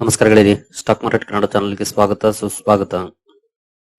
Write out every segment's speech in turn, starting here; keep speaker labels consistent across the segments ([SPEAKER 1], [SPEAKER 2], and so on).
[SPEAKER 1] ನಮಸ್ಕಾರಗಳಿರಿ stock market Kannada ಚಾನಲ್ಗೆ ಸ್ವಾಗತ, ಸುಸ್ವಾಗತ.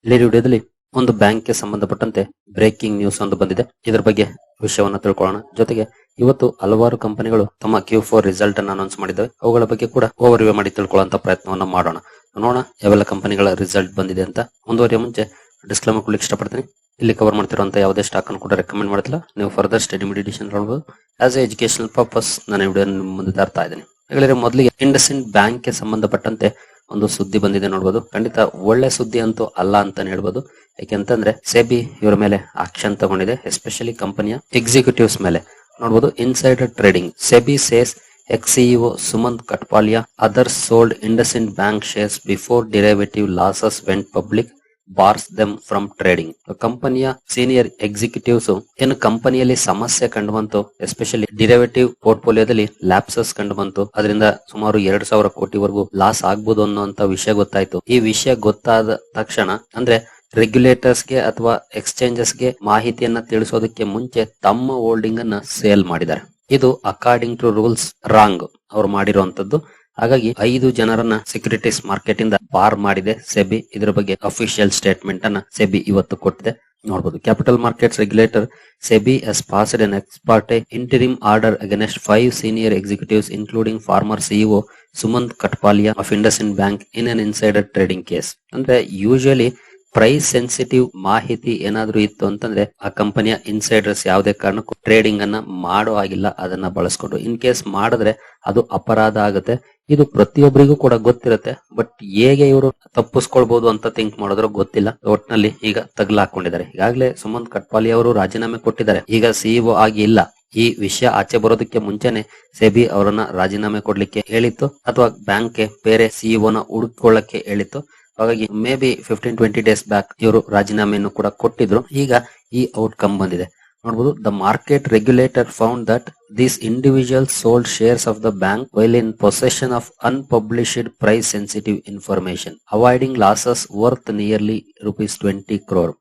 [SPEAKER 1] ಇಲ್ಲಿ ವಿಡಿಯೋದಲ್ಲಿ ಒಂದು ಬ್ಯಾಂಕ್ಗೆ ಸಂಬಂಧಪಟ್ಟಂತೆ ಬ್ರೇಕಿಂಗ್ ನ್ಯೂಸ್ ಒಂದು ಬಂದಿದೆ. ಇದರ ಬಗ್ಗೆ ವಿಷಯವನ್ನು ತಿಳ್ಕೊಳ್ಳೋಣ. ಜೊತೆಗೆ ಇವತ್ತು ಹಲವಾರು ಕಂಪನಿಗಳು ತಮ್ಮ ಕ್ಯೂ ಫೋರ್ ರಿಸಲ್ಟ್ ಅನ್ನು ಅನೌನ್ಸ್ ಮಾಡಿದ್ದಾವೆ. ಅವುಗಳ ಬಗ್ಗೆ ಕೂಡ ಓವರ್ ವ್ಯೂ ಮಾಡಿ ತಿಳ್ಕೊಳ್ಳುವಂತ ಪ್ರಯತ್ನವನ್ನು ಮಾಡೋಣ. ನೋಡೋಣ, ಯಾವೆಲ್ಲ ಕಂಪನಿಗಳ ರಿಸಲ್ಟ್ ಬಂದಿದೆ ಅಂತ. ಮುಂದುವರಿಯ ಮುಂಚೆ ಡಿಸ್ಕ್ಲೇಮರ್ ಕೊಡ್ಲಿಕ್ಕೆ ಇಷ್ಟಪಡ್ತೀನಿ. ಇಲ್ಲಿ ಕವರ್ ಮಾಡ್ತಿರುವಂತಹ ಯಾವುದೇ ಸ್ಟಾಕ್ ಅನ್ನು ಕೂಡ ರೆಕಮೆಂಡ್ ಮಾಡ್ತಿಲ್ಲ. ನೀವು ಫರ್ದರ್ ಸ್ಟಡಿ ಮೆಡಿಟೇಷನ್ ನೋಡಬಹುದು ಆಸ್ ಎ ಎಜುಕೇಶನಲ್ ಪರ್ಪಸ್ ನಾನು ವಿಡಿಯೋ ಮುಂದೆ ತರ್ತಾ ಇದ್ದೀನಿ. ಹಾಗಾದ್ರೆ ಮೊದಲಿಗೆ ಇಂಡಸ್ಇಂಡ್ ಬ್ಯಾಂಕ್ಗೆ ಸಂಬಂಧಪಟ್ಟಂತೆ ಒಂದು ಸುದ್ದಿ ಬಂದಿದೆ ನೋಡಬಹುದು ಖಂಡಿತ ಒಳ್ಳೆ ಸುದ್ದಿ ಅಂತೂ ಅಲ್ಲ ಅಂತಾನೆ ಹೇಳ್ಬೋದು. ಯಾಕೆಂತಂದ್ರೆ ಸೆಬಿ ಇವರ ಮೇಲೆ ಆಕ್ಷನ್ ತಗೊಂಡಿದೆ ಎಸ್ಪೆಷಲಿ ಕಂಪನಿಯ ಎಕ್ಸಿಕ್ಯೂಟಿವ್ಸ್ ಮೇಲೆ. ನೋಡಬಹುದು insider trading SEBI says ex CEO Sumant Kathpalia other sold IndusInd bank shares before derivative losses went public bars them from trading. ಕಂಪನಿಯ ಸೀನಿಯರ್ ಎಕ್ಸಿಕ್ಯೂಟಿವ್ಸ್ ಏನು ಕಂಪನಿಯಲ್ಲಿ ಸಮಸ್ಯೆ ಕಂಡು ಬಂತು ಎಸ್ಪೆಷಲಿ ಡಿರೆವೇಟಿವ್ ಪೋರ್ಟ್ಫೋಲಿಯೋದಲ್ಲಿ ಲ್ಯಾಪ್ಸಸ್ ಕಂಡು ಬಂತು ಅದರಿಂದ ಸುಮಾರು ಎರಡು ಸಾವಿರ ಕೋಟಿವರೆಗೂ ಲಾಸ್ ಆಗ್ಬೋದು ಅನ್ನುವಂತ ವಿಷಯ ಗೊತ್ತಾಯ್ತು. ಈ ವಿಷಯ ಗೊತ್ತಾದ ತಕ್ಷಣ, ಅಂದ್ರೆ ರೆಗ್ಯುಲೇಟರ್ಸ್ಗೆ ಅಥವಾ ಎಕ್ಸ್ಚೇಂಜಸ್ಗೆ ಮಾಹಿತಿಯನ್ನ ತಿಳಿಸೋದಕ್ಕೆ ಮುಂಚೆ ತಮ್ಮ ಹೋಲ್ಡಿಂಗ್ ಅನ್ನ ಸೇಲ್ ಮಾಡಿದ್ದಾರೆ. ಇದು ಅಕಾರ್ಡಿಂಗ್ ಟು ರೂಲ್ಸ್ ರಾಂಗ್ ಅವ್ರು ಮಾಡಿರುವಂತದ್ದು ಹಾಗಾಗಿ ಐದು ಜನರನ್ನ ಸೆಕ್ಯೂರಿಟೀಸ್ ಮಾರ್ಕೆಟ್ ಇಂದ ಬಾರ್ ಮಾಡಿದೆ ಸೆಬಿ. ಇದರ ಬಗ್ಗೆ ಅಫಿಷಿಯಲ್ ಸ್ಟೇಟ್ಮೆಂಟ್ ಅನ್ನ ಸೆಬಿ ಇವತ್ತು ಕೊಟ್ಟಿದೆ. ನೋಡಬಹುದು capital markets regulator SEBI has passed an ex parte interim order against five senior executives including former CEO Sumant Kathpalia of IndusInd bank in an insider trading case ಅಂದ್ರೆ usually price sensitive ಮಾಹಿತಿ ಏನಾದ್ರೂ ಇತ್ತು ಅಂತಂದ್ರೆ ಆ ಕಂಪನಿಯ ಇನ್ಸೈಡರ್ಸ್ ಯಾವುದೇ ಕಾರಣಕ್ಕೂ trading ಅನ್ನ ಮಾಡೋ ಆಗಿಲ್ಲ ಅದನ್ನ ಬಳಸ್ಕೊಂಡು. ಇನ್ ಕೇಸ್ ಮಾಡಿದ್ರೆ ಅದು ಅಪರಾಧ ಆಗುತ್ತೆ. ಇದು ಪ್ರತಿಯೊಬ್ಬರಿಗೂ ಕೂಡ ಗೊತ್ತಿರುತ್ತೆ. ಬಟ್ ಹೇಗೆ ಇವರು ತಪ್ಪಿಸ್ಕೊಳ್ಬಹುದು ಅಂತ ಥಿಂಕ್ ಮಾಡಿದ್ರು ಗೊತ್ತಿಲ್ಲ. ಒಟ್ನಲ್ಲಿ ಈಗ ತಗ್ಲಾಕೊಂಡಿದ್ದಾರೆ. ಈಗಾಗಲೇ ಸುಮಂತ್ ಕಟ್ಪಾಲಿ ಅವರು ರಾಜೀನಾಮೆ ಕೊಟ್ಟಿದ್ದಾರೆ. ಈಗ ಸಿಇಒ ಆಗಿ ಇಲ್ಲ. ಈ ವಿಷಯ ಆಚೆ ಬರೋದಕ್ಕೆ ಮುಂಚೆನೆ ಸೆಬಿ ಅವರನ್ನ ರಾಜೀನಾಮೆ ಕೊಡ್ಲಿಕ್ಕೆ ಹೇಳಿತ್ತು. ಅಥವಾ ಬ್ಯಾಂಕ್ಗೆ ಬೇರೆ ಸಿಇಒನ ನ ಹುಡುಕೊಳ್ಳಕ್ಕೆ ಹೇಳಿತ್ತು. ಹಾಗಾಗಿ maybe fifteen twenty days back ಇವರು ರಾಜೀನಾಮೆಯನ್ನು ಕೂಡ ಕೊಟ್ಟಿದ್ರು. ಈಗ ಈ ಔಟ್ಕಮ್ ಬಂದಿದೆ. ನೋಡಬಹುದು the market regulator found that these individual sold shares of the bank while in possession of unpublished price sensitive information avoiding losses worth nearly rupees twenty crore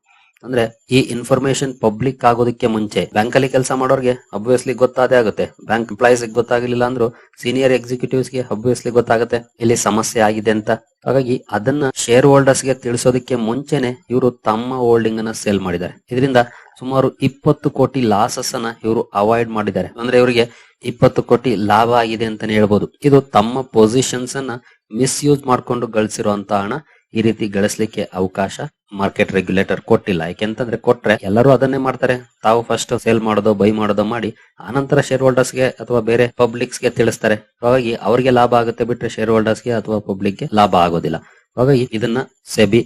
[SPEAKER 1] ಅಂದ್ರೆ ಈ ಇನ್ಫಾರ್ಮೇಶನ್ ಪಬ್ಲಿಕ್ ಆಗೋದಕ್ಕೆ ಮುಂಚೆ ಬ್ಯಾಂಕ್ ಅಲ್ಲಿ ಕೆಲಸ ಮಾಡೋರ್ಗೆ obviously ಗೊತ್ತಾದೇ ಆಗುತ್ತೆ. Bank employees ಗೊತ್ತಾಗಲಿಲ್ಲ ಅಂದ್ರೂ ಸೀನಿಯರ್ ಎಕ್ಸಿಕ್ಯೂಟಿವ್ಸ್ಗೆ ಅಬ್ವಿಯಸ್ಲಿ ಗೊತ್ತಾಗುತ್ತೆ ಇಲ್ಲಿ ಸಮಸ್ಯೆ ಆಗಿದೆ ಅಂತ. ಹಾಗಾಗಿ ಅದನ್ನ ಶೇರ್ ಹೋಲ್ಡರ್ಸ್ಗೆ ತಿಳಿಸೋದಕ್ಕೆ ಮುಂಚೆನೆ ಇವರು ತಮ್ಮ ಹೋಲ್ಡಿಂಗ್ ಅನ್ನ ಸೇಲ್ ಮಾಡಿದ್ದಾರೆ. ಇದರಿಂದ ಸುಮಾರು ಇಪ್ಪತ್ತು ಕೋಟಿ ಲಾಸಸ್ ಅನ್ನ ಇವರು ಅವಾಯ್ಡ್ ಮಾಡಿದ್ದಾರೆ. ಅಂದ್ರೆ ಇವರಿಗೆ ಇಪ್ಪತ್ತು ಕೋಟಿ ಲಾಭ ಆಗಿದೆ ಅಂತಾನೆ ಹೇಳ್ಬೋದು. ಇದು ತಮ್ಮ ಪೊಸಿಷನ್ಸ್ ಅನ್ನ ಮಿಸ್ಯೂಸ್ ಮಾಡ್ಕೊಂಡು ಗಳಿಸಿರುವಂತ ಹಣ ಈ ರೀತಿ ಗಳಿಸ್ಲಿಕ್ಕೆ ಅವಕಾಶ ಮಾರ್ಕೆಟ್ ರೆಗ್ಯುಲೇಟರ್ ಕೊಟ್ಟಿಲ್ಲ. ಯಾಕೆಂತಂದ್ರೆ ಕೊಟ್ರೆ ಎಲ್ಲರೂ ಅದನ್ನೇ ಮಾಡ್ತಾರೆ. ತಾವು ಫಸ್ಟ್ ಸೇಲ್ ಮಾಡೋದು ಬೈ ಮಾಡೋದು ಮಾಡಿ, ಆನಂತರ ಶೇರ್ ಹೋಲ್ಡರ್ಸ್ಗೆ ಅಥವಾ ಬೇರೆ ಪಬ್ಲಿಕ್ಸ್ಗೆ ತಿಳಿಸ್ತಾರೆ. ಹಾಗಾಗಿ ಅವರಿಗೆ ಲಾಭ ಆಗುತ್ತೆ ಬಿಟ್ರೆ ಶೇರ್ ಹೋಲ್ಡರ್ಸ್ಗೆ ಅಥವಾ ಪಬ್ಲಿಕ್ಗೆ ಲಾಭ ಆಗೋದಿಲ್ಲ. ಹಾಗಾಗಿ ಇದನ್ನ ಸೆಬಿ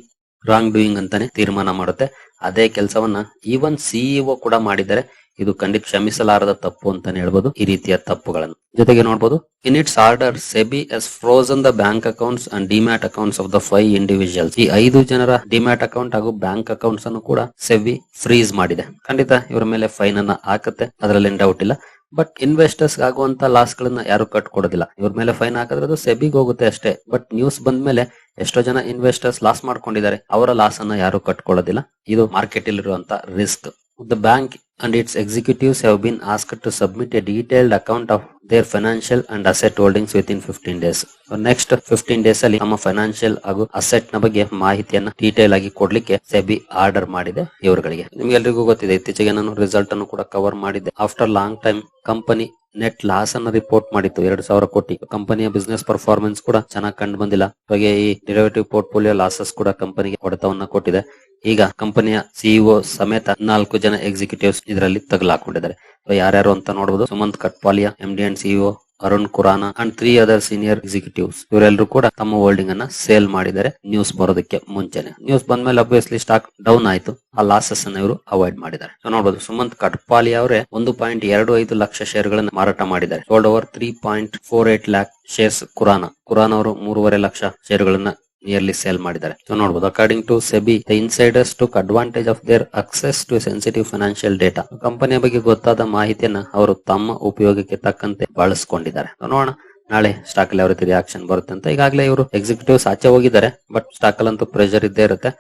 [SPEAKER 1] ರಾಂಗ್ ಡೂಯಿಂಗ್ ಅಂತಾನೆ ತೀರ್ಮಾನ ಮಾಡುತ್ತೆ. ಅದೇ ಕೆಲಸವನ್ನ ಈವನ್ ಸಿಇಒ ಕೂಡ ಮಾಡಿದ್ದಾರೆ. ಇದು ಖಂಡಿತ ಕ್ಷಮಿಸಲಾರದ ತಪ್ಪು ಅಂತಾನೆ ಹೇಳ್ಬೋದು. ಈ ರೀತಿಯ ತಪ್ಪುಗಳನ್ನು. ಜೊತೆಗೆ ನೋಡಬಹುದು in its order SEBI has frozen the bank accounts and demat accounts of the five individuals ಈ ಐದು ಜನರ ಡಿಮ್ಯಾಟ್ ಅಕೌಂಟ್ ಹಾಗೂ ಬ್ಯಾಂಕ್ ಅಕೌಂಟ್ಸ್ ಅನ್ನು ಕೂಡ ಸೆಬಿ ಫ್ರೀಸ್ ಮಾಡಿದೆ. ಖಂಡಿತ ಇವರ ಮೇಲೆ ಫೈನ್ ಅನ್ನ ಹಾಕುತ್ತೆ, ಅದರಲ್ಲಿ ಡೌಟ್ ಇಲ್ಲ. ಬಟ್ ಇನ್ವೆಸ್ಟರ್ಸ್ ಆಗುವಂತ ಲಾಸ್ ಗಳನ್ನ ಯಾರು ಕಟ್ಕೊಡೋದಿಲ್ಲ. ಇವ್ರ ಮೇಲೆ ಫೈನ್ ಹಾಕಿದ್ರೆ ಅದು ಸೆಬಿಗೆ ಹೋಗುತ್ತೆ ಅಷ್ಟೇ. ಬಟ್ ನ್ಯೂಸ್ ಬಂದ ಮೇಲೆ ಎಷ್ಟೋ ಜನ ಇನ್ವೆಸ್ಟರ್ಸ್ ಲಾಸ್ ಮಾಡ್ಕೊಂಡಿದ್ದಾರೆ. ಅವರ ಲಾಸ್ ಅನ್ನ ಯಾರು ಕಟ್ಕೊಳ್ಳೋದಿಲ್ಲ ಇದು ಮಾರ್ಕೆಟ್ ಇರುವಂತ risk the bank and its executives have been asked to submit a detailed account of their financial and asset holdings within fifteen days next fifteen days ಅಲ್ಲಿ ನಮ್ಮ ಫೈನಾನ್ಷಿಯಲ್ ಹಾಗೂ ಅಸೆಟ್ನ ಬಗ್ಗೆ ಮಾಹಿತಿಯನ್ನ ಡೀಟೇಲ್ ಆಗಿ ಕೊಡ್ಲಿಕ್ಕೆ ಸೆಬಿ ಆರ್ಡರ್ ಮಾಡಿದೆ ಇವರುಗಳಿಗೆ. ನಿಮ್ಗೆಲ್ರಿಗೂ ಗೊತ್ತಿದೆ, ಇತ್ತೀಚೆಗೆ ನಾನು ರಿಸಲ್ಟ್ ಅನ್ನು ಕೂಡ ಕವರ್ ಮಾಡಿದ್ದೆ. After long time company net loss ಅನ್ನ ರಿಪೋರ್ಟ್ ಮಾಡಿತ್ತು. ಎರಡು ಸಾವಿರ ಕೋಟಿ. ಕಂಪನಿಯ ಬಿಸಿನೆಸ್ ಪರ್ಫಾರ್ಮೆನ್ಸ್ ಕೂಡ ಚೆನ್ನಾಗಿ ಕಂಡು ಬಂದಿಲ್ಲ. ಹಾಗೆ ಈ ಪೋರ್ಟ್ ಪೋರ್ಟ್ಫೋಲಿಯೋ ಲಾಸಸ್ ಕೂಡ ಕಂಪನಿಗೆ ಹೊಡೆತವನ್ನ ಕೊಟ್ಟಿದೆ. ಈಗ ಕಂಪನಿಯ ಸಿಇಒ ಸಮೇತ ನಾಲ್ಕು ಜನ ಎಕ್ಸಿಕ್ಯೂಟಿವ್ಸ್ ಇದರಲ್ಲಿ ತಗಲಾಕೊಂಡಿದ್ದಾರೆ. ಯಾರ್ಯಾರು ಅಂತ ನೋಡಬಹುದು Sumant Kathpalia MD and CEO Arun Khurana and three other senior executives ಇವರೆಲ್ಲರೂ ಕೂಡ ತಮ್ಮ ಹೋಲ್ಡಿಂಗ್ ಅನ್ನ ಸೇಲ್ ಮಾಡಿದ್ದಾರೆ ನ್ಯೂಸ್ ಬರೋದಕ್ಕೆ ಮುಂಚೆನೆ. ನ್ಯೂಸ್ ಬಂದ್ಮೇಲೆ ಅಬ್ವಿಯಸ್ಲಿ ಸ್ಟಾಕ್ ಡೌನ್ ಆಯ್ತು. ಆ ಲಾಸಸ್ ಅನ್ನ ಇವರು ಅವಾಯ್ಡ್ ಮಾಡಿದ್ದಾರೆ. ಸೊ ನೋಡಬಹುದು ಸುಮಂತ್ ಕಟ್ಪಾಲಿ ಅವರೇ ಒಂದು ಪಾಯಿಂಟ್ ಎರಡು ಐದು ಲಕ್ಷ ಶೇರ್ ಗಳನ್ನ ಮಾರಾಟ ಮಾಡಿದ್ದಾರೆ. Sold over three point four eight lakh shares Khurana. Khurana ಅವರು ಮೂರುವರೆ ಲಕ್ಷ ಷೇರುಗಳನ್ನ ನಿಯರ್ಲಿ ಸೇಲ್ ಮಾಡಿದ್ದಾರೆ. ನೋಡಬಹುದು according to SEBI the insiders took advantage of their access to sensitive financial data ಕಂಪನಿಯ ಬಗ್ಗೆ ಗೊತ್ತಾದ ಮಾಹಿತಿಯನ್ನ ಅವರು ತಮ್ಮ ಉಪಯೋಗಕ್ಕೆ ತಕ್ಕಂತೆ ಬಳಸ್ಕೊಂಡಿದ್ದಾರೆ. ನೋಡೋಣ, ನಾಳೆ ಸ್ಟಾಕ್ ಅಲ್ಲಿ ಯಾವ ರೀತಿ ರಿಯಾಕ್ಷನ್ ಬರುತ್ತೆ ಅಂತ. ಈಗಾಗಲೇ ಇವರು ಎಕ್ಸಿಕ್ಯೂಟಿವ್ಸ್ ಆಚೆ ಹೋಗಿದ್ದಾರೆ ಬಟ್ ಸ್ಟಾಕ್ ಅಲ್ಲಂತೂ ಪ್ರೆಷರ್ ಇದ್ದೇ ಇರುತ್ತೆ.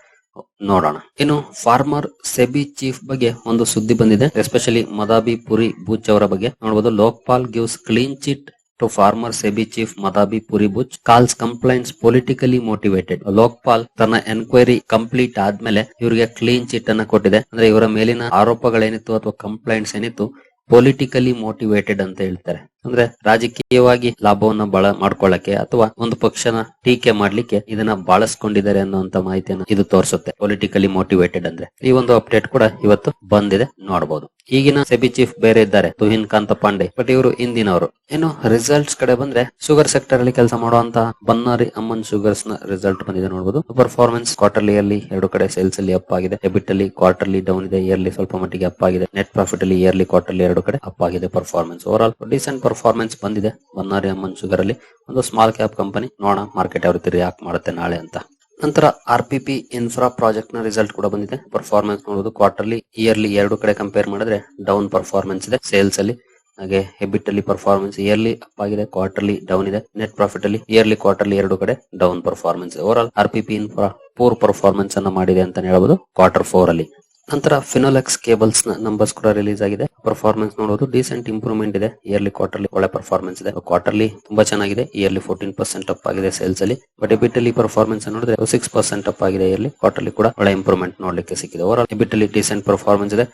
[SPEAKER 1] ನೋಡೋಣ. ಇನ್ನು ಫಾರ್ಮರ್ ಸೆಬಿ ಚೀಫ್ ಬಗ್ಗೆ ಒಂದು ಸುದ್ದಿ ಬಂದಿದೆ ಎಸ್ಪೆಷಲಿ ಮದಾಬಿ ಪುರಿ ಬೂಚ್ ಅವರ ಬಗ್ಗೆ. ನೋಡಬಹುದು Lokpal gives clean chit to former SEBI chief Madhabi Puri Buch calls complaints politically motivated. Lokpal ತನ್ನ ಎನ್ಕ್ವೈರಿ ಕಂಪ್ಲೀಟ್ ಆದ್ಮೇಲೆ ಇವರಿಗೆ ಕ್ಲೀನ್ ಚಿಟ್ ಅನ್ನ ಕೊಟ್ಟಿದೆ ಅಂದ್ರೆ ಇವರ ಮೇಲಿನ ಆರೋಪಗಳೇನಿತ್ತು ಅಥವಾ ಕಂಪ್ಲೈಂಟ್ಸ್ ಏನಿತ್ತು ಪೊಲಿಟಿಕಲಿ ಮೋಟಿವೇಟೆಡ್ ಅಂತ ಹೇಳ್ತಾರೆ ಅಂದ್ರೆ ರಾಜಕೀಯವಾಗಿ ಲಾಭವನ್ನ ಬಳ ಮಾಡ್ಕೊಳ್ಳಕ್ಕೆ ಅಥವಾ ಒಂದು ಪಕ್ಷನ ಟೀಕೆ ಮಾಡ್ಲಿಕ್ಕೆ ಇದನ್ನ ಬಳಸ್ಕೊಂಡಿದ್ದಾರೆ ಅನ್ನುವಂತ ಮಾಹಿತಿಯನ್ನು ಇದು ತೋರಿಸುತ್ತೆ. ಪೊಲಿಟಿಕಲಿ ಮೋಟಿವೇಟೆಡ್ ಅಂದ್ರೆ. ಈ ಒಂದು ಅಪ್ಡೇಟ್ ಕೂಡ ಇವತ್ತು ಬಂದಿದೆ. ನೋಡಬಹುದು ಈಗಿನ ಸೆಬಿ ಚೀಫ್ ಬೇರೆ ಇದ್ದಾರೆ. ತುಹಿನ್ ಕಾಂತ ಪಾಂಡೆ. ಬಟ್ ಇವರು ಇಂದಿನವರು ಇನ್ನು ರಿಸಲ್ಟ್ಸ್ ಕಡೆ ಬಂದ್ರೆ ಶುಗರ್ ಸೆಕ್ಟರ್ ಅಲ್ಲಿ ಕೆಲಸ ಮಾಡುವಂತ ಬನ್ನಾರಿ ಅಮ್ಮನ್ ಶುಗರ್ಸ್ನ ರಿಸಲ್ಟ್ ಬಂದಿದೆ ನೋಡಬಹುದು ಪರ್ಫಾರ್ಮೆನ್ಸ್ ಕ್ವಾರ್ಟರ್ಲಿ ಅಲ್ಲಿ ಎರಡು ಕಡೆ ಸೇಲ್ಸ್ ಅಲ್ಲಿ ಅಪ್ ಆಗಿದೆ. ಡೆಬಿಟ್ ಅಲ್ಲಿ ಕ್ವಾರ್ಟರ್ಲಿ ಡೌನ್ ಇದೆ. ಇಯರ್ಲಿ ಸ್ವಲ್ಪ ಮಟ್ಟಿಗೆ ಅಪ್ ಆಗಿದೆ. ನೆಟ್ ಪ್ರಾಫಿಟ್ ಅಲ್ಲಿ ಇಯರ್ಲಿ ಕ್ವಾರ್ಟರ್ಲಿ ಎರಡು ಕಡೆ ಅಪ್ ಆಗಿದೆ performance over all decent performance ಬಂದಿದೆ ಬನ್ನಾರಿ ಅಮ್ಮನ್ ಶುಗರ್ ಅಲ್ಲಿ. ಒಂದು ಸ್ಮಾಲ್ ಕ್ಯಾಪ್ ಕಂಪನಿ ನೋಡೋಣ ಮಾರ್ಕೆಟ್ ಯಾವ ರೀತಿ ರಿಯಾಕ್ಟ್ ಮಾಡುತ್ತೆ ನಾಳೆ ಅಂತ. ನಂತರ ಆರ್ ಪಿ ಪಿ ಇನ್ಫ್ರಾ ಪ್ರಾಜೆಕ್ಟ್ನ ರಿಸಲ್ಟ್ ಕೂಡ ಬಂದಿದೆ. ಪರ್ಫಾರ್ಮೆನ್ಸ್ ನೋಡೋದು ಕ್ವಾರ್ಟರ್ಲಿ ಇಯರ್ಲಿ ಎರಡು ಕಡೆ ಕಂಪೇರ್ ಮಾಡಿದ್ರೆ ಡೌನ್ ಪರ್ಫಾರ್ಮೆನ್ಸ್ ಇದೆ ಸೇಲ್ಸ್ ಅಲ್ಲಿ. ಹಾಗೆ ಹೆಬಿಟ್ ಅಲ್ಲಿ ಪರ್ಫಾರ್ಮೆನ್ಸ್ ಇಯರ್ಲಿ ಅಪ್ ಆಗಿದೆ ಕ್ವಾರ್ಟರ್ಲಿ ಡೌನ್ ಇದೆ. ನೆಟ್ ಪ್ರಾಫಿಟ್ ಅಲ್ಲಿ ಇಯರ್ಲಿ ಕ್ವಾರ್ಟರ್ಲಿ ಎರಡು ಕಡೆ down performance overall R P P infra poor performance ಅನ್ನ ಮಾಡಿದೆ ಅಂತ ಹೇಳಬಹುದು ಕ್ವಾರ್ಟರ್ ಫೋರ್ ಅಲ್ಲಿ. ನಂತರ ಫಿನೋಲೆಕ್ಸ್ ಕೇಬಲ್ಸ್ನ ನಂಬರ್ಸ್ ಕೂಡ ರಿಲೀಸ್ ಆಗಿದೆ. ಪರ್ಫಾರ್ಮೆನ್ಸ್ ನೋಡೋದು ಡೀಸೆಂಟ್ ಇಂಪ್ರೂವ್ಮೆಂಟ್ ಇದೆ. ಇಯರ್ಲಿ ಕ್ವಾರ್ಟರ್ಲಿ ಒಳ್ಳೆ ಪರ್ಫಾರ್ಮೆನ್ಸ್ ಇದೆ. ಕ್ವಾರ್ಟರ್ಲಿ ತುಂಬಾ ಚೆನ್ನಾಗಿದೆ. ಇಯರ್ಲಿ ಫೋರ್ಟೀನ್ ಪರ್ಸೆಂಟ್ ಅಪ್ ಆಗಿದೆ ಸೇಲ್ಸ್ ಅಲ್ಲಿ. ಬಟ್ ಎಬಿಟ್ ಪರ್ಫಾರ್ಮೆನ್ಸ್ ನೋಡಿದ್ರೆ ಸಿಕ್ಸ್ ಪರ್ಸೆಂಟ್ ಅಪ್ ಆಗಿದೆ ಇಯರ್ಲಿ ಕ್ವಾರ್ಟರ್ಲಿ ಕೂಡ ಒಳ್ಳೆ ಇಂಪ್ರೂವ್ಮೆಂಟ್ ನೋಡ್ಲಿಕ್ಕೆ ಸಿಕ್ಕಿದೆ. ಓವರ್ ಎಬಿಟ್ ಅಲ್ಲಿ ಡೀಸೆಂಟ್ ಪರ್ಫಾರ್ಮೆನ್ಸ್ ಇದೆ.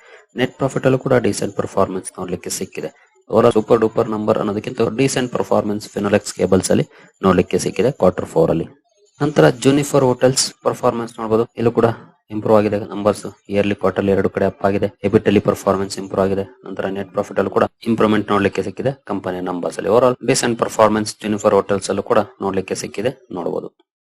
[SPEAKER 1] ನೆಟ್ ಪ್ರಾಫಿಟ್ ಅಲ್ಲೂ ಕೂಡ ಡೀಸೆಂಟ್ ಪರ್ಫಾರ್ಮೆನ್ಸ್ ನೋಡ್ಲಿಕ್ಕೆ ಸಿಕ್ಕಿದೆ. ಓವರ್ ಸೂಪರ್ ಡೂಪರ್ ನಂಬರ್ ಅನ್ನೋದಕ್ಕಿಂತ ಡೀಸೆಂಟ್ ಪರ್ಫಾರ್ಮೆನ್ಸ್ ಫಿನೋಲೆಕ್ಸ್ ಕೇಬಲ್ಸ್ ಅಲ್ಲಿ ನೋಡ್ಲಿಕ್ಕೆ ಸಿಕ್ಕಿದೆ ಕ್ವಾರ್ಟರ್ ಫೋರ್ ಅಲ್ಲಿ. ನಂತರ ಜೂನಿಫರ್ ಹೋಟೆಲ್ಸ್ ಪರ್ಫಾರ್ಮೆನ್ಸ್ ನೋಡಬಹುದು ಇಲ್ಲೂ ಕೂಡ ಇಂಪ್ರೂವ್ ಆಗಿದೆ. ನಂಬರ್ಸ್ ಇಯರ್ಲಿ ಕ್ವಾರ್ಟರ್ಲಿ ಎರಡು ಕಡೆ ಅಪ್ ಆಗಿದೆ. ಎಬಿಟ್ ಅಲ್ಲಿ ಪರ್ಫಾರ್ಮೆನ್ಸ್ ಇಂಪ್ರೂವ್ ಆಗಿದೆ. ನಂತರ ನೆಟ್ ಪ್ರಾಫಿಟ್ ಅಲ್ಲಿ ಕೂಡ ಇಂಪ್ರೂವ್ಮೆಂಟ್ ನೋಡ್ಲಿಕ್ಕೆ ಸಿಕ್ಕಿದೆ. ಕಂಪನಿ ನಂಬರ್ಸ್ ಅಲ್ಲಿ overall base and performance Juniper hotels ಅಲ್ಲೂ ಕೂಡ ನೋಡ್ಲಿಕ್ಕೆ ಸಿಕ್ಕಿದೆ. ನೋಡಬಹುದು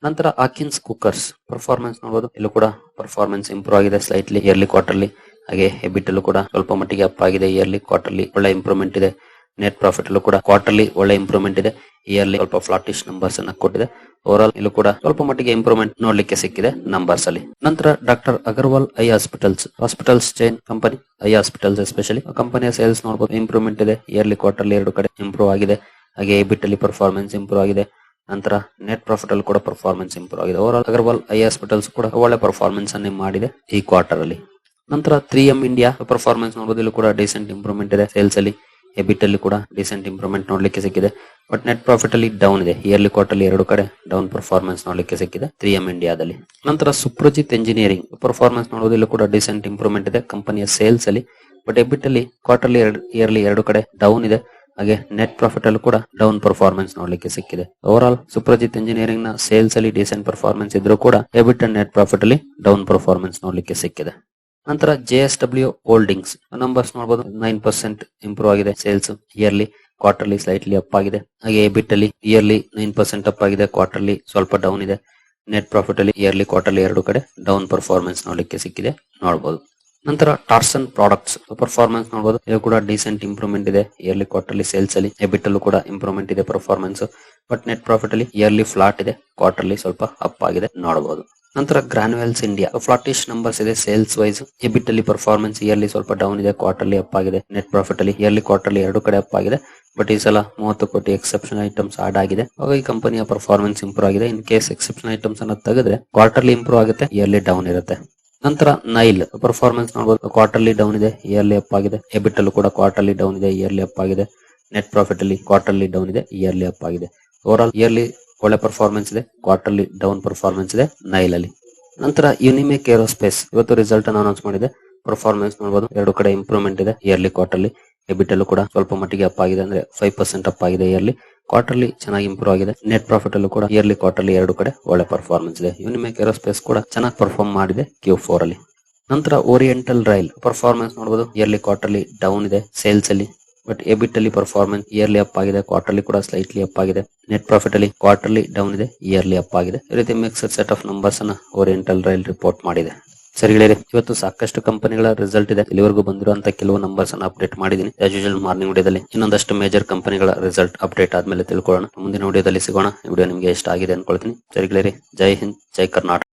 [SPEAKER 1] ನಂತರ ಆಕಿನ್ಸ್ ಕುಕ್ಕರ್ಸ್ ಪರ್ಫಾರ್ಮೆನ್ಸ್ ನೋಡಬಹುದು ಇಲ್ಲೂ ಕೂಡ ಪರ್ಫಾರ್ಮೆನ್ಸ್ ಇಂಪ್ರೂವ್ ಆಗಿದೆ ಸ್ಲೈಟ್ಲಿ ಇಯರ್ಲಿ ಕ್ವಾರ್ಟರ್ಲಿ ಹಾಗೆ ಎಬಿಟ್ ಅಲ್ಲೂ ಕೂಡ ಸ್ವಲ್ಪ ಮಟ್ಟಿಗೆ ಅಪ್ ಆಗಿದೆ. ಇಯರ್ಲಿ ಕ್ವಾರ್ಟರ್ಲಿ ಒಳ್ಳೆ ಇಂಪ್ರೂವ್ಮೆಂಟ್ ಇದೆ. ನೆಟ್ ಪ್ರಾಫಿಟ್ ಅಲ್ಲೂ ಕೂಡ ಕ್ವಾರ್ಟರ್ಲಿ ಒಳ್ಳೆ ಇಂಪ್ರೂವ್ಮೆಂಟ್ ಇದೆ. ಇಯರ್ಲಿ ಸ್ವಲ್ಪ ಫ್ಲಾಟಿಶ್ ನಂಬರ್ಸ್ ಅನ್ನ ಕೊಟ್ಟಿದೆ. ಓವರ್ ಆಲ್ ಇಲ್ಲೂ ಕೂಡ ಸ್ವಲ್ಪ ಮಟ್ಟಿಗೆ ಇಂಪ್ರೂವ್ಮೆಂಟ್ ನೋಡ್ಲಿಕ್ಕೆ ಸಿಕ್ಕಿದೆ ನಂಬರ್ಸ್ ಅಲ್ಲಿ. ನಂತರ doctor Agarwal eye hospitals hospitals chain company eye hospitals especially ಕಂಪನಿಯ ಸೇಲ್ಸ್ ನೋಡಬಹುದು ಇಂಪ್ರೂವ್ಮೆಂಟ್ ಇದೆ. ಇಯರ್ಲಿ ಕ್ವಾರ್ಟರ್ಲಿ ಎರಡು ಕಡೆ ಇಂಪ್ರೂವ್ ಆಗಿದೆ. ಹಾಗೆ ಬಿಟ್ ಅಲ್ಲಿ ಪರ್ಫಾರ್ಮೆನ್ಸ್ ಇಂಪ್ರೂವ್ ಆಗಿದೆ. ನಂತರ ನೆಟ್ ಪ್ರಾಫಿಟ್ ಅಲ್ಲಿ ಕೂಡ ಪರ್ಫಾರ್ಮೆನ್ಸ್ ಇಂಪ್ರೂವ್ ಆಗಿದೆ. Over all Agarwal I hospitals ಕೂಡ ಒಳ್ಳೆ ಪರ್ಫಾರ್ಮೆನ್ಸ್ ಅನ್ನೇ ಮಾಡಿದೆ ಈ ಕ್ವಾರ್ಟರ್ ಅಲ್ಲಿ. ನಂತರ ತ್ರೀ ಎಂ ಇಂಡಿಯಾ ಪರ್ಫಾರ್ಮೆನ್ಸ್ ನೋಡಬಹುದು ಇಲ್ಲೂ ಕೂಡ ಡಿಸೆಂಟ್ ಇಂಪ್ರೂವ್ಮೆಂಟ್ ಇದೆ ಸೇಲ್ಸ್ ಅಲ್ಲಿ. ಎಬಿಟ್ ಅಲ್ಲಿ ಕೂಡ ಡಿಸೆಂಟ್ ಇಂಪ್ರೂವ್ಮೆಂಟ್ ನೋಡ್ಲಿಕ್ಕೆ ಸಿಕ್ಕಿದೆ. ಬಟ್ ನೆಟ್ ಪ್ರಾಫಿಟ್ ಅಲ್ಲಿ ಡೌನ್ ಇದೆ. ಇಯರ್ಲಿ ಕ್ವಾರ್ಟರ್ಲಿ ಎರಡು ಕಡೆ ಡೌನ್ ಪರ್ಫಾರ್ಮೆನ್ಸ್ ನೋಡ್ಲಿಕ್ಕೆ ಸಿಕ್ಕಿದೆ. ತ್ರೀ ಎಂ ಇಂಡಿಯಾದಲ್ಲಿ ನಂತರ ಸುಪ್ರಜಿತ್ ಎಂಜಿನಿಯರಿಂಗ್ ಪರ್ಫಾರ್ಮೆನ್ಸ್ ನೋಡೋದಿಲ್ಲ ಕೂಡ ಡಿಸೆಂಟ್ ಇಂಪ್ರೂವ್ಮೆಂಟ್ ಇದೆ. ಕಂಪನಿಯ ಸೇಲ್ಸ್ ಅಲ್ಲಿ. ಬಟ್ ಎಬಿಟ್ ಅಲ್ಲಿ ಕ್ವಾರ್ಟರ್ಲಿ ಇಯರ್ಲಿ ಎರಡು ಕಡೆ ಡೌನ್ ಇದೆ. ಹಾಗೆ ನೆಟ್ ಪ್ರಾಫಿಟ್ ಅಲ್ಲಿ ಕೂಡ ಡೌನ್ ಪರ್ಫಾರ್ಮೆನ್ಸ್ ನೋಡ್ಲಿಕ್ಕೆ ಸಿಕ್ಕಿದೆ. ಓವರ್ ಆಲ್ ಸುಪ್ರಜಿತ್ ಇಂಜಿನಿಯರಿಂಗ್ನ ಸೇಲ್ಸ್ ಅಲ್ಲಿ ಡಿಸೆಂಟ್ ಪರ್ಫಾರ್ಮೆನ್ಸ್ ಇದ್ರೂ ಕೂಡ ಎಬಿಟ್ ಅಂಡ್ ನೆಟ್ ಪ್ರಾಫಿಟ್ ಅಲ್ಲಿ ಡೌನ್ ಪರ್ಫಾರ್ಮೆನ್ಸ್ ನೋಡ್ಲಿಕ್ಕೆ ಸಿಕ್ಕಿದೆ. ನಂತರ J S W holdings numbers ನೋಡಬಹುದು ನೈನ್ ಪರ್ಸೆಂಟ್ ಇಂಪ್ರೂವ್ ಆಗಿದೆ. Sales yearly quarterly slightly up ಆಗಿದೆ. ಹಾಗೆ ಎಬಿಟ್ ಅಲ್ಲಿ ಇಯರ್ಲಿ ನೈನ್ ಪರ್ಸೆಂಟ್ ಅಪ್ ಆಗಿದೆ. ಕ್ವಾರ್ಟರ್ಲಿ ಸ್ವಲ್ಪ ಡೌನ್ ಇದೆ. ನೆಟ್ ಪ್ರಾಫಿಟ್ ಅಲ್ಲಿ ಇಯರ್ಲಿ ಕ್ವಾರ್ಟರ್ಲಿ ಎರಡು ಕಡೆ ಡೌನ್ ಪರ್ಫಾರ್ಮೆನ್ಸ್ ನೋಡ್ಲಿಕ್ಕೆ ಸಿಕ್ಕಿದೆ. ನೋಡಬಹುದು ನಂತರ ಟಾರ್ಸನ್ ಪ್ರಾಡಕ್ಟ್ಸ್ ಪರ್ಫಾರ್ಮೆನ್ಸ್ ನೋಡಬಹುದು ಇದು ಕೂಡ ಡಿಸೆಂಟ್ ಇಂಪ್ರೂವ್ಮೆಂಟ್ ಇದೆ. ಇಯರ್ಲಿ ಕ್ವಾರ್ಟರ್ಲಿ ಸೇಲ್ಸ್ ಅಲ್ಲಿ ಎಬಿಟ್ ಅಲ್ಲೂ ಕೂಡ ಇಂಪ್ರೂವ್ಮೆಂಟ್ ಇದೆ ಪರ್ಫಾರ್ಮೆನ್ಸ್ ಬಟ್ ನೆಟ್ ಪ್ರಾಫಿಟ್ ಅಲ್ಲಿ ಇಯರ್ಲಿ ಫ್ಲಾಟ್ ಇದೆ. ಕ್ವಾರ್ಟರ್ಲಿ ಸ್ವಲ್ಪ ಅಪ್ ಆಗಿದೆ. ನೋಡಬಹುದು ನಂತರ ಗ್ರಾನ್ವೆಲ್ಸ್ ಇಂಡಿಯಾ ಫ್ಲಾಟಿಶ್ ನಂಬರ್ಸ್ ಇದೆ ಸೇಲ್ಸ್ ವೈಸ್ ಎಬಿಟ್ ಅಲ್ಲಿ ಪರ್ಫಾರ್ಮೆನ್ಸ್ ಇಯರ್ಲಿ ಸ್ವಲ್ಪ ಡೌನ್ ಇದೆ ಕ್ವಾರ್ಟರ್ಲಿ ಅಪ್ ಆಗಿದೆ ನೆಟ್ ಪ್ರಾಫಿಟ್ ಅಲ್ಲಿ ಇಯರ್ಲಿ ಕ್ವಾರ್ಟರ್ಲಿ ಎರಡು ಕಡೆ ಅಪ್ ಆಗಿದೆ. ಬಟ್ ಈ ಸಲ ಮೂವತ್ತು ಕೋಟಿ ಎಕ್ಸೆಪ್ಷನ್ ಐಟಮ್ಸ್ ಆಡ್ ಆಗಿದೆ. ಹಾಗಾಗಿ ಕಂಪನಿಯ ಪರ್ಫಾರ್ಮೆನ್ಸ್ ಇಂಪ್ರೂವ್ ಆಗಿದೆ. ಇನ್ ಕೇಸ್ ಎಕ್ಸೆಪ್ಷನ್ ಐಟಮ್ಸ್ ಅನ್ನ ತೆಗೆದ್ರೆ ಕ್ವಾರ್ಟರ್ಲಿ ಇಂಪ್ರೂವ್ ಆಗುತ್ತೆ ಇಯರ್ಲಿ ಡೌನ್ ಇರುತ್ತೆ. ನಂತರ ನೈಲ್ ಪರ್ಫಾರ್ಮೆನ್ಸ್ ನೋಡಬಹುದು ಕ್ವಾರ್ಟರ್ಲಿ ಡೌನ್ ಇದೆ ಇಯರ್ಲಿ ಅಪ್ ಆಗಿದೆ. ಎಬಿಟ್ ಅಲ್ಲೂ ಕೂಡ ಕ್ವಾರ್ಟರ್ಲಿ ಡೌನ್ ಇದೆ ಇಯರ್ಲಿ ಅಪ್ ಆಗಿದೆ. ನೆಟ್ ಪ್ರಾಫಿಟ್ ಅಲ್ಲಿ ಕ್ವಾರ್ಟರ್ಲಿ ಡೌನ್ ಇದೆ ಇಯರ್ಲಿ ಅಪ್ ಆಗಿದೆ. ಓವರ್ ಆಲ್ ಇಯರ್ಲಿ ಒಳ್ಳೆ ಪರ್ಫಾರ್ಮೆನ್ಸ್ ಇದೆ ಕ್ವಾರ್ಟರ್ಲಿ ಡೌನ್ ಪರ್ಫಾರ್ಮೆನ್ಸ್ ಇದೆ ನೈಲ್ ಅಲ್ಲಿ. ನಂತರ ಯುನಿಮೆಕ್ ಏರೋಸ್ಪೇಸ್ ಇವತ್ತು ರಿಸಲ್ಟ್ ಅನ್ನು ಅನೌನ್ಸ್ ಮಾಡಿದೆ. ಪರ್ಫಾರ್ಮೆನ್ಸ್ ನೋಡಬಹುದು ಎರಡು ಕಡೆ ಇಂಪ್ರೂವ್ಮೆಂಟ್ ಇದೆ ಇಯರ್ಲಿ ಕ್ವಾರ್ಟರ್ಲಿ ಎಬಿಟ್ ಅಲ್ಲೂ ಕೂಡ ಸ್ವಲ್ಪ ಮಟ್ಟಿಗೆ ಅಪ್ ಆಗಿದೆ ಅಂದ್ರೆ ಫೈವ್ ಪರ್ಸೆಂಟ್ ಅಪ್ ಆಗಿದೆ ಇಯರ್ಲಿ ಕ್ವಾರ್ಟರ್ಲಿ ಚೆನ್ನಾಗಿ ಇಂಪ್ರೂವ್ ಆಗಿದೆ. ನೆಟ್ ಪ್ರಾಫಿಟ್ ಅಲ್ಲೂ ಕೂಡ ಇಯರ್ಲಿ ಕ್ವಾರ್ಟರ್ಲಿ ಎರಡು ಕಡೆ ಒಳ್ಳೆ ಪರ್ಫಾರ್ಮೆನ್ಸ್ ಇದೆ. ಯುನಿಮೆಕ್ ಏರೋಸ್ಪೇಸ್ ಕೂಡ ಚೆನ್ನಾಗಿ ಪರ್ಫಾರ್ಮ್ ಮಾಡಿದೆ ಕ್ಯೂ ಫೋರ್ ಅಲ್ಲಿ. ನಂತರ ಓರಿಯೆಂಟಲ್ ರೈಲ್ ಪರ್ಫಾರ್ಮೆನ್ಸ್ ನೋಡಬಹುದು ಇಯರ್ಲಿ ಕ್ವಾರ್ಟರ್ಲಿ ಡೌನ್ ಇದೆ ಸೇಲ್ಸ್ ಅಲ್ಲಿ. ಬಟ್ ಎಬಿಟ್ ಅಲ್ಲಿ ಪರ್ಫಾರ್ಮೆನ್ಸ್ ಇಯರ್ಲಿ ಅಪ್ ಆಗಿದೆ ಕ್ವಾರ್ಟರ್ಲಿ ಕೂಡ ಸ್ಲೈಟ್ಲಿ ಅಪ್ ಆಗಿದೆ. ನೆಟ್ ಪ್ರಾಫಿಟ್ ಅಲ್ಲಿ ಕ್ವಾರ್ಟರ್ಲಿ ಡೌನ್ ಇದೆ ಇಯರ್ಲಿ ಅಪ್ ಆಗಿದೆ. ಈ ರೀತಿ ಮಿಕ್ಸ್ಡ್ ಸೆಟ್ ಆಫ್ ನಂಬರ್ಸ್ ಅನ್ನ ಓರಿಯೆಂಟಲ್ ರೈಲ್ ರಿಪೋರ್ಟ್ ಮಾಡಿದೆ. ಸರಿ ಇವತ್ತು ಸಾಕಷ್ಟು ಕಂಪನಿಗಳ ರಿಸಲ್ಟ್ ಇದೆ. ಇಲ್ಲಿವರೆಗೂ ಬಂದಿರುವಂತ ಕೆಲವು ನಂಬರ್ಸ್ ಅನ್ನ ಅಪ್ಡೇಟ್ ಮಾಡಿದೀನಿ ಆಸ್ ಯೂಶಲ್ ಮಾರ್ನಿಂಗ್ ವಿಡಿಯೋದಲ್ಲಿ ಇನ್ನೊಂದಷ್ಟು ಮೇಜರ್ ಕಂಪನಿಗಳ ರಿಸಲ್ಟ್ ಅಪ್ಡೇಟ್ ಆದ್ಮೇಲೆ ತಿಳ್ಕೊಳ್ಳೋಣ. ಮುಂದಿನ ವಿಡಿಯೋದಲ್ಲಿ ಸಿಗೋಣ. ವಿಡಿಯೋ ನಿಮಗೆ ಇಷ್ಟ ಆಗಿದೆ ಅನ್ಕೊಳ್ತೀನಿ. ಸರಿ ಜೈ ಹಿಂದ್, ಜೈ ಕರ್ನಾಟಕ.